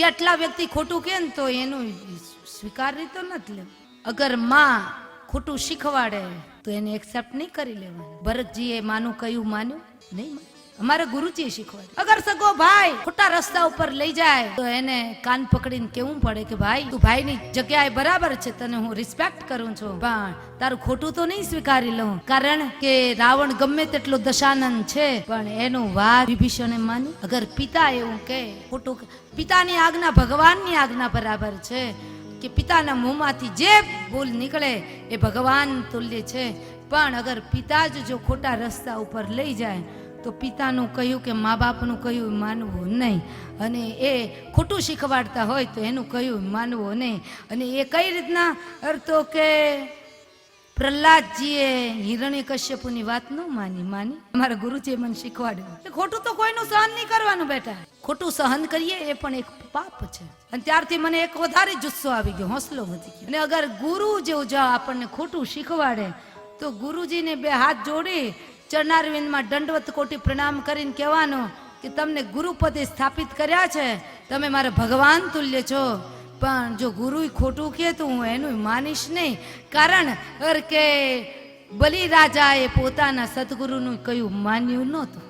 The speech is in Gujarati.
કેટલા વ્યક્તિ ખોટું કે ને તો એનું સ્વીકાર તો નથી લેવું અગરમાં ખોટું શીખવાડે, તો એને એક્સેપ્ટ નહીં કરી લેવાનું. ભરતજીએ માનું કયું માન્યું? નહીં માન્યું. અમારા ગુરુજી શીખવાડ્યું. અગર સગો ભાઈ ખોટા રસ્તા ઉપર લઈ જાય, તો એને કાન પકડીને કેવું પડે કે ભાઈ, તું ભાઈની જગ્યાએ બરાબર છે, તને હું રિસ્પેક્ટ કરું છું. પણ તારું ખોટું તો નહીં સ્વીકારી લઉં. કારણ કે રાવણ ગમે તેટલો દશાનંદ છે, પણ એનું વાર વિભીષણે માની અગર પિતા એવું કે ખોટું પિતાની આજ્ઞા ભગવાનની આજ્ઞા બરાબર છે, કે પિતાના મોંમાંથી જે ભૂલ નીકળે, એ ભગવાન તુલ્ય છે. પણ અગર પિતા જ જો ખોટા રસ્તા ઉપર લઈ જાય તો પિતાનું કહ્યું કે મા બાપનું કહ્યું, માનવું નહીં. અને એ ખોટું શીખવાડતા હોય તો એનું કહ્યું, માનવું નહીં. અને એ કઈ રીતના? અર્થો કે પ્રહલાદજીએ હિરણ્ય કશ્યપુની વાત ન માની માની. અમારા ગુરુજીએ મને શીખવાડ્યું. ખોટું તો કોઈનું સહન નહીં કરવાનું બેટા. ખોટું સહન કરીએ એ પણ એક પાપ છે. અને ત્યારથી મને એક વધારે જુસ્સો આવી ગયો, હોંસલો વધી ગયો. અને અગર ગુરુ જેવું જો આપણને ખોટું શીખવાડે, તો ગુરુજીને બે હાથ જોડી ચરણારવિંદમાં દંડવત કોટી પ્રણામ કરીને કહેવાનું કે તમને ગુરુપદે સ્થાપિત કર્યા છે, તમે મારા ભગવાન તુલ્ય છો. પણ જો ગુરુ ખોટું કહે તો હું એનું માનીશ નહીં. કારણ કે બલિ રાજાએ પોતાના સદગુરુનું કયું માન્યું નહોતું.